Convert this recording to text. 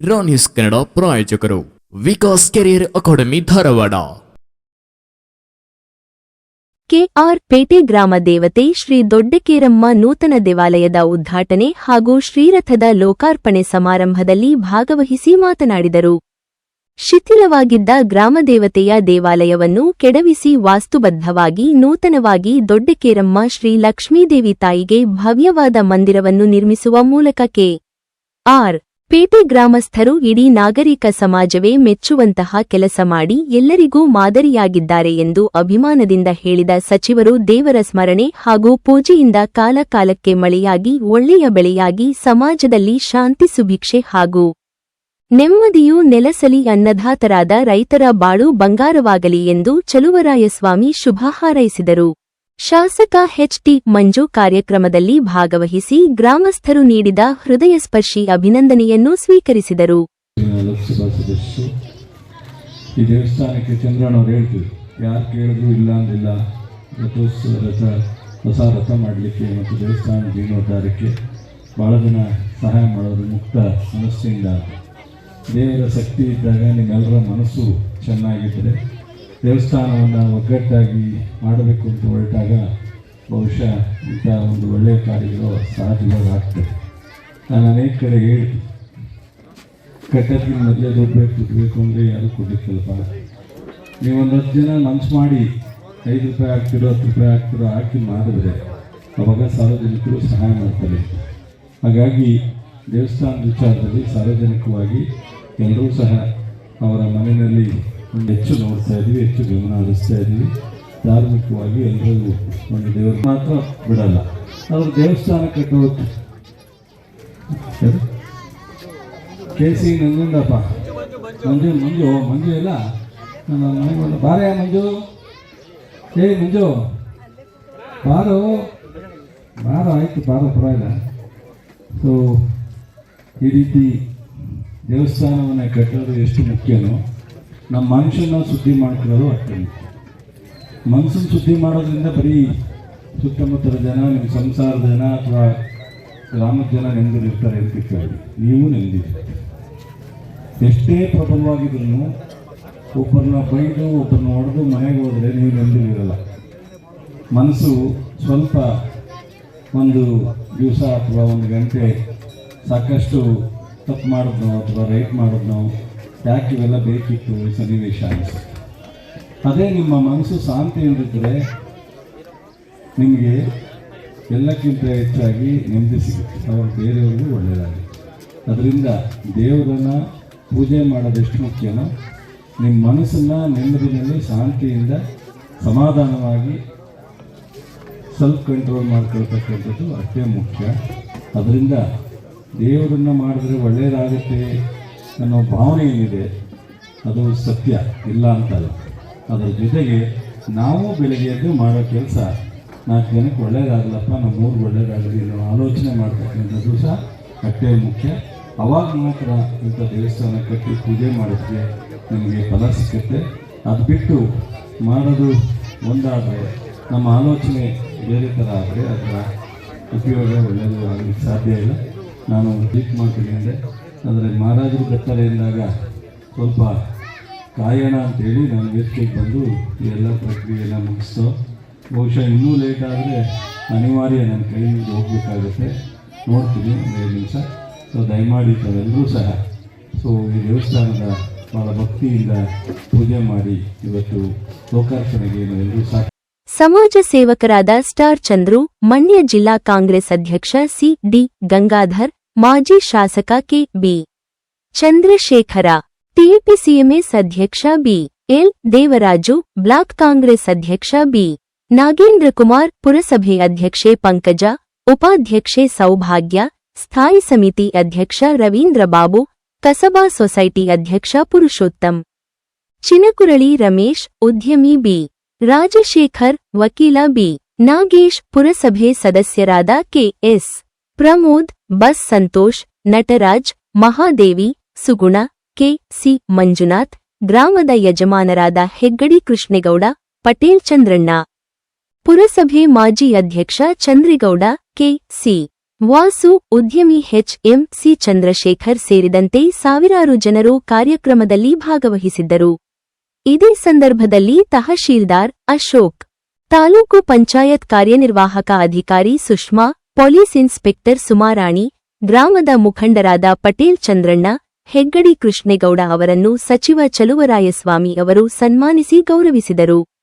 ರಾ news Kannada ಪ್ರಾಯೋಜಕರು Vikas career academy Dharwad K R Pete ಗ್ರಾಮ ದೇವತೆ ಶ್ರೀ ದೊಡ್ಡಕೇರಮ್ಮ ನೂತನ ದೇವಾಲಯದ ಉದ್ಘಾಟನೆ ಹಾಗೂ ಶ್ರೀರಥದ ಲೋಕಾರ್ಪಣೆ ಸಮಾರಂಭದಲ್ಲಿ ಭಾಗವಹಿಸಿ ಮಾತನಾಡಿದರು. ಶಿಥಿಲವಾಗಿದ್ದ ಗ್ರಾಮದೇವತೆಯ ದೇವಾಲಯವನ್ನು ಕೆಡವಿಸಿ ವಾಸ್ತುಬದ್ಧವಾಗಿ ನೂತನವಾಗಿ ದೊಡ್ಡಕೇರಮ್ಮ ಶ್ರೀ ಲಕ್ಷ್ಮೀದೇವಿ ತಾಯಿಗೆ ಭವ್ಯವಾದ ಮಂದಿರವನ್ನು ನಿರ್ಮಿಸುವ ಮೂಲಕ ಕೆ ಆರ್ ಪೇಟೆ ಗ್ರಾಮಸ್ಥರು ಇಡೀ ನಾಗರಿಕ ಸಮಾಜವೇ ಮೆಚ್ಚುವಂತಹ ಕೆಲಸ ಮಾಡಿ ಎಲ್ಲರಿಗೂ ಮಾದರಿಯಾಗಿದ್ದಾರೆ ಎಂದು ಅಭಿಮಾನದಿಂದ ಹೇಳಿದ ಸಚಿವರು ದೇವರ ಸ್ಮರಣೆ ಹಾಗೂ ಪೂಜೆಯಿಂದ ಕಾಲಕಾಲಕ್ಕೆ ಮಳೆಯಾಗಿ ಒಳ್ಳೆಯ ಬೆಳೆಯಾಗಿ ಸಮಾಜದಲ್ಲಿ ಶಾಂತಿ ಸುಭಿಕ್ಷೆ ಹಾಗೂ ನೆಮ್ಮದಿಯು ನೆಲಸಲಿ ಅನ್ನದಾತರಾದ ರೈತರ ಬಾಳು ಬಂಗಾರವಾಗಲಿ ಎಂದು ಚಲುವರಾಯಸ್ವಾಮಿ ಶುಭ ಹಾರೈಸಿದರು. ಶಾಸಕ ಎಚ್ಟಿ ಮಂಜು ಕಾರ್ಯಕ್ರಮದಲ್ಲಿ ಭಾಗವಹಿಸಿ ಗ್ರಾಮಸ್ಥರು ನೀಡಿದ ಹೃದಯಸ್ಪರ್ಶಿ ಅಭಿನಂದನೆಯನ್ನು ಸ್ವೀಕರಿಸಿದರು. ಲೋಕಸಭಾ ಸದಸ್ಯರು, ಈ ದೇವಸ್ಥಾನಕ್ಕೆ ಚಂದ್ರಣ್ಣವ್ರು ಹೇಳ್ತೀವಿ ಯಾರು ಕೇಳಿದ್ರು ಇಲ್ಲ ಅಂದಿಲ್ಲ, ರಥೋತ್ಸವ ರಥ, ಹೊಸ ರಥ ಮಾಡಲಿಕ್ಕೆ ಮತ್ತು ದೇವಸ್ಥಾನ ಜೀರ್ಣೋದ್ಧಾರಕ್ಕೆ ಭಾಳ ಜನ ಸಹಾಯ ಮಾಡೋದು ಮುಕ್ತ ಮನಸ್ಸಿನಿಂದ. ದೇವರ ಶಕ್ತಿ ಇದ್ದಾಗ ನಿಮ್ಮೆಲ್ಲರ ಮನಸ್ಸು ಚೆನ್ನಾಗಿದ್ದರೆ ದೇವಸ್ಥಾನವನ್ನು ಒಗ್ಗಟ್ಟಾಗಿ ಮಾಡಬೇಕು ಅಂತ ಹೊರಟಾಗ ಬಹುಶಃ ಇಂಥ ಒಂದು ಒಳ್ಳೆಯ ಕಾರ್ಯಗಳು ಆಗ್ತದೆ ನಾನು ಅನೇಕ ಕಡೆ ಹೇಳಿ ಕಟ್ಟೋದಕ್ಕೆ ಮೊದಲೇ ದುಡ್ಡು ಬೇಕು ಅಂದರೆ ಯಾರು ಕೊಡಲಿಕ್ಕಲ್ಪ ನೀವೊಂದು ಹತ್ತು ಜನ ಮನ್ಸು ಮಾಡಿ ಐದು ರೂಪಾಯಿ ಹಾಕ್ತಿರೋ, ಹತ್ತು ರೂಪಾಯಿ ಹಾಕ್ತಿರೋ ಹಾಕಿ ಮಾಡಿದ್ರೆ ಅವಾಗ ಸಾರ್ವಜನಿಕರು ಸಹಾಯ ಮಾಡ್ತಾರೆ. ಹಾಗಾಗಿ ದೇವಸ್ಥಾನದ ವಿಚಾರದಲ್ಲಿ ಸಾರ್ವಜನಿಕವಾಗಿ ಎಲ್ಲರೂ ಸಹ ಅವರ ಮನೆಯಲ್ಲಿ ಹೆಚ್ಚು ನೋಡ್ತಾ ಇದ್ದೀವಿ, ಹೆಚ್ಚು ಗಮನ ಹರಿಸ್ತಾ ಇದ್ದೀವಿ. ಧಾರ್ಮಿಕವಾಗಿ ಎಲ್ಲರಿಗೂ ಒಂದು ದೇವರು ಮಾತ್ರ ಬಿಡಲ್ಲ. ಅವರು ದೇವಸ್ಥಾನ ಕಟ್ಟೋದು ಕೆ ಸಿ ನಂಜುಂಡಪ್ಪ. ಮಂಜು ಮಂಜು ಮಂಜು ಇಲ್ಲ ನನ್ನ ಮನೆಗೆ ಬಂದು ಬಾರೇ ಮಂಜು. ಏ ಮಂಜು, ಬಾರು. ಬಾರ, ಆಯಿತು, ಬಾರ, ಪರವಾಗಿಲ್ಲ. ಸೊ ಈ ರೀತಿ ದೇವಸ್ಥಾನವನ್ನು ಕಟ್ಟೋದು ಎಷ್ಟು ಮುಖ್ಯನೋ ನಮ್ಮ ಮನುಷ್ಯನ ಶುದ್ಧಿ ಮಾಡ್ಕೊಳ್ಳೋದು ಅಷ್ಟೇ. ಮನಸ್ಸನ್ನು ಶುದ್ಧಿ ಮಾಡೋದ್ರಿಂದ ಬರೀ ಸುತ್ತಮುತ್ತಲ ಜನ ನಿಮ್ಮ ಸಂಸಾರದ ಜನ ಅಥವಾ ಗ್ರಾಮದ ಜನ ನೆಮ್ಮದಿರ್ತಾರೆ ಅಂತ ಕೇಳಿ ನೀವು ನೆಂದಿರ್ತೀರಿ ಎಷ್ಟೇ ಪ್ರಬಲವಾಗಿದ್ರು ಒಬ್ಬರನ್ನ ಬೈದು, ಒಬ್ಬರನ್ನ ಹೊಡೆದು ಮನೆಗೆ ಹೋದರೆ ನೀವು ನೆಮ್ಮದಿರಲ್ಲ ಮನಸ್ಸು ಸ್ವಲ್ಪ ಒಂದು ದಿವಸ ಅಥವಾ ಒಂದು ಗಂಟೆ ಸಾಕಷ್ಟು ತಪ್ಪು ಮಾಡಿದ್ನೋ ಅಥವಾ ರೈಟ್ ಮಾಡಿದ್ನೋ ಯಾಕೆ ಇವೆಲ್ಲ ಬೇಕಿತ್ತು ಸನ್ನಿವೇಶ. ಅನಿಸ್ತು ಅದೇ ನಿಮ್ಮ ಮನಸ್ಸು ಶಾಂತಿಯಿಂದಿದ್ದರೆ ನಿಮಗೆ ಎಲ್ಲಕ್ಕಿಂತ ಹೆಚ್ಚಾಗಿ ನೆಮ್ಮದಿ ಸಿಗುತ್ತೆ. ಅವರು ಬೇರೆಯವ್ರಿಗೂ ಒಳ್ಳೆಯದಾಗುತ್ತೆ ಅದರಿಂದ ದೇವರನ್ನು ಪೂಜೆ ಮಾಡೋದೆಷ್ಟು ಮುಖ್ಯನೋ ನಿಮ್ಮ ಮನಸ್ಸನ್ನು ನೆಮ್ಮದಿನಲ್ಲಿ ಶಾಂತಿಯಿಂದ ಸಮಾಧಾನವಾಗಿ ಸೆಲ್ಫ್ ಕಂಟ್ರೋಲ್ ಮಾಡ್ಕೊಳ್ತಕ್ಕಂಥದ್ದು ಅಷ್ಟೇ ಮುಖ್ಯ. ಅದರಿಂದ ದೇವರನ್ನು ಮಾಡಿದ್ರೆ ಒಳ್ಳೆಯದಾಗುತ್ತೆ ಅನ್ನೋ ಭಾವನೆ ಏನಿದೆ ಅದು ಸತ್ಯ, ಇಲ್ಲ ಅಂತಲ್ಲ. ಅದರ ಜೊತೆಗೆ ನಾವು ಬೆಳಗ್ಗೆ ಎದ್ದು ಮಾಡೋ ಕೆಲಸ ನಾಲ್ಕು ಜನಕ್ಕೆ ಒಳ್ಳೇದಾಗಲಪ್ಪ, ನಮ್ಮ ಊರಿಗೆ ಒಳ್ಳೇದಾಗಲಿ ಅನ್ನೋ ಆಲೋಚನೆ ಮಾಡ್ತಕ್ಕಂಥದ್ದು ಸಹ ಅಷ್ಟೇ ಮುಖ್ಯ. ಅವಾಗ ಮಾತ್ರ ಇಂಥ ದೇವಸ್ಥಾನ ಕಟ್ಟಿ ಪೂಜೆ ಮಾಡೋಕ್ಕೆ ನಮಗೆ ಫಲ ಸಿಕ್ಕುತ್ತೆ ಅದು ಬಿಟ್ಟು ಮಾಡೋದು ಒಂದಾದರೆ, ನಮ್ಮ ಆಲೋಚನೆ ಬೇರೆ ಥರ ಆದರೆ ಅದರ ಉಪಯೋಗ ಒಳ್ಳೆಯದು ಆಗಲಿಕ್ಕೆ ಸಾಧ್ಯ ಇಲ್ಲ. ನಾನು ಟ್ವೀಟ್ ಮಾಡ್ತೀನಿ ಅಂದರೆ ಆದರೆ ಮಹಾರಾಜರು ಬರ್ತಾರೆ ಎಂದಾಗ ಸ್ವಲ್ಪ ಕಾಯೋಣ ಅಂತೇಳಿ ನಾನು ವೇದಿಕೆಗೆ ಬಂದು ಈ ಎಲ್ಲ ಪ್ರಕ್ರಿಯೆನ ಮುಗಿಸ್ತೋ. ಬಹುಶಃ ಇನ್ನೂ ಲೇಟ್ ಆದರೆ ಅನಿವಾರ್ಯ ನನ್ನ ಕೈಯಿಂದ ಹೋಗಬೇಕಾಗುತ್ತೆ. ನೋಡ್ತೀನಿ ಒಂದು ಐದು ನಿಮಿಷ. ಸೊ ದಯಮಾಡಿ ತಾವೆಲ್ಲರೂ ಸಹ. ಸೊ ಈ ದೇವಸ್ಥಾನದ ಭಾಳ ಭಕ್ತಿಯಿಂದ ಪೂಜೆ ಮಾಡಿ ಇವತ್ತು ಲೋಕಾರ್ಪಣೆಗೆ ನಾವೆಲ್ಲರೂ ಸಾಕು ಸಮಾಜ ಸೇವಕರಾದ ಸ್ಟಾರ್ ಚಂದ್ರು ಮಂಡ್ಯ ಜಿಲ್ಲಾ ಕಾಂಗ್ರೆಸ್ ಅಧ್ಯಕ್ಷ ಸಿ ಡಿ ಗಂಗಾಧರ್ ಮಾಜಿ ಶಾಸಕ ಕೆ ಬಿ. ಚಂದ್ರಶೇಖರ ಟಿಪಿಸಿಎಂಎಸ್ ಅಧ್ಯಕ್ಷ B. L. Devaraju, block Congress ಅಧ್ಯಕ್ಷ ಬಿ. ನಾಗೇಂದ್ರ ಕುಮಾರ್, ಪುರಸಭೆ ಅಧ್ಯಕ್ಷೆ ಪಂಕಜ, ಉಪಾಧ್ಯಕ್ಷೆ ಸೌಭಾಗ್ಯ, ಸ್ಥಾಯಿ ಸಮಿತಿ ಅಧ್ಯಕ್ಷ ರವೀಂದ್ರ ಬಾಬು, ಕಸಬಾ ಸೊಸೈಟಿ ಅಧ್ಯಕ್ಷ ಪುರುಷೋತ್ತಮ್. ಚಿನಕುರಳಿ ರಮೇಶ್, ಉದ್ಯಮಿ ಬಿ. ರಾಜಶೇಖರ್, ವಕೀಲ ಬಿ. ನಾಗೇಶ್, ಪುರಸಭೆ ಸದಸ್ಯರಾದ ಕೆಎಸ್ ಪ್ರಮೋದ್, ಬಸ್ ಸಂತೋಷ್, ನಟರಾಜ್, ಮಹಾದೇವಿ, ಸುಗುಣ, ಕೆ ಸಿ ಮಂಜುನಾಥ್, ಗ್ರಾಮದ ಯಜಮಾನರಾದ ಹೆಗ್ಗಡಿ ಕೃಷ್ಣೇಗೌಡ, ಪಟೇಲ್ ಚಂದ್ರಣ್ಣ. ಪುರಸಭೆ ಮಾಜಿ ಅಧ್ಯಕ್ಷ ಚಂದ್ರಿಗೌಡ, ಕೆ ಸಿ ವಾಸು, ಉದ್ಯಮಿ ಎಚ್ಎಂ ಸಿ ಚಂದ್ರಶೇಖರ್ ಸೇರಿದಂತೆ ಸಾವಿರಾರು ಜನರು ಕಾರ್ಯಕ್ರಮದಲ್ಲಿ ಭಾಗವಹಿಸಿದ್ದರು. ಇದೇ ಸಂದರ್ಭದಲ್ಲಿ ತಹಶೀಲ್ದಾರ್ ಅಶೋಕ್, ತಾಲೂಕು ಪಂಚಾಯತ್ ಕಾರ್ಯನಿರ್ವಾಹಕ ಅಧಿಕಾರಿ ಸುಷ್ಮಾ ಪೊಲೀಸ್ ಇನ್ಸ್ಪೆಕ್ಟರ್ ಸುಮಾರಾಣಿ, ಗ್ರಾಮದ ಮುಖಂಡರಾದ ಪಟೇಲ್ ಚಂದ್ರಣ್ಣ, ಹೆಗ್ಗಡಿ ಕೃಷ್ಣೇಗೌಡ ಅವರನ್ನು ಸಚಿವ ಚಲುವರಾಯಸ್ವಾಮಿ ಅವರು ಸನ್ಮಾನಿಸಿ ಗೌರವಿಸಿದರು.